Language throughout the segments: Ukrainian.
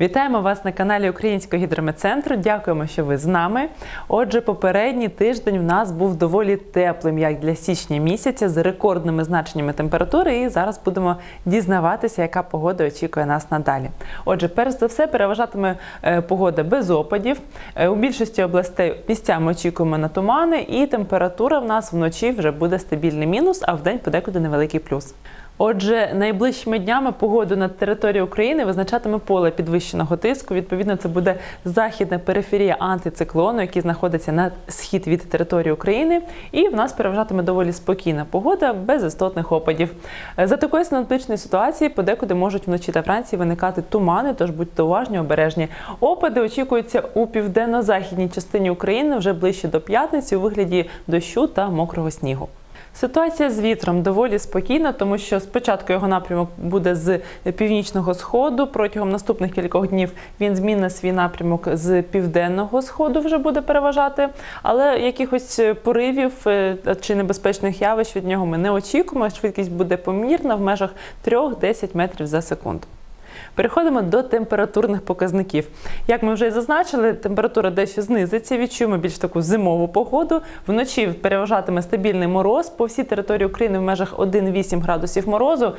Вітаємо вас на каналі Українського гідрометцентру. Дякуємо, що ви з нами. Отже, попередній тиждень в нас був доволі теплим, як для січня місяця, з рекордними значеннями температури. І зараз будемо дізнаватися, яка погода очікує нас надалі. Отже, перш за все, переважатиме е, погода без опадів. Е, У більшості областей місцями очікуємо на тумани, і температура в нас вночі вже буде стабільний мінус, а вдень подекуди невеликий плюс. Отже, найближчими днями погоду на території України визначатиме поле підвищеного тиску. Відповідно, це буде західна периферія антициклону, який знаходиться на схід від території України, і в нас переважатиме доволі спокійна погода без істотних опадів. За такої синоптичної ситуації подекуди можуть вночі та вранці виникати тумани, тож будьте уважні, обережні. Опади очікуються у південно-західній частині України вже ближче до п'ятниці у вигляді дощу та мокрого снігу. Ситуація з вітром доволі спокійна, тому що спочатку його напрямок буде з північного сходу. Протягом наступних кількох днів він змінить свій напрямок з південного сходу, вже буде переважати. Але якихось поривів е, чи небезпечних явищ від нього ми не очікуємо. Швидкість буде помірна в межах 3-10 метрів за секунду. Переходимо до температурних показників. Як ми вже і зазначили, температура дещо знизиться, відчуємо більш таку зимову погоду. Вночі переважатиме стабільний мороз по всій території України в межах 1-8 градусів морозу.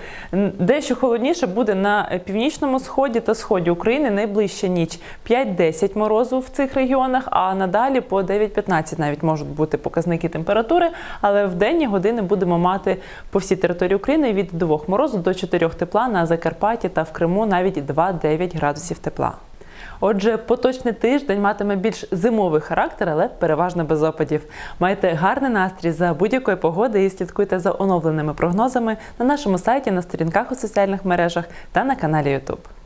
Дещо холодніше буде на північному сході та сході України. Найближча ніч 5-10 морозу в цих регіонах, а надалі по 9-15 навіть можуть бути показники температури. Але в денні години будемо мати по всій території України від 2 морозу до 4 тепла на Закарпатті та в Криму навіть 2-9 градусів тепла. Отже, поточний тиждень матиме більш зимовий характер, але переважно без опадів. Майте гарний настрій за будь-якої погоди і слідкуйте за оновленими прогнозами на нашому сайті, на сторінках у соціальних мережах та на каналі YouTube.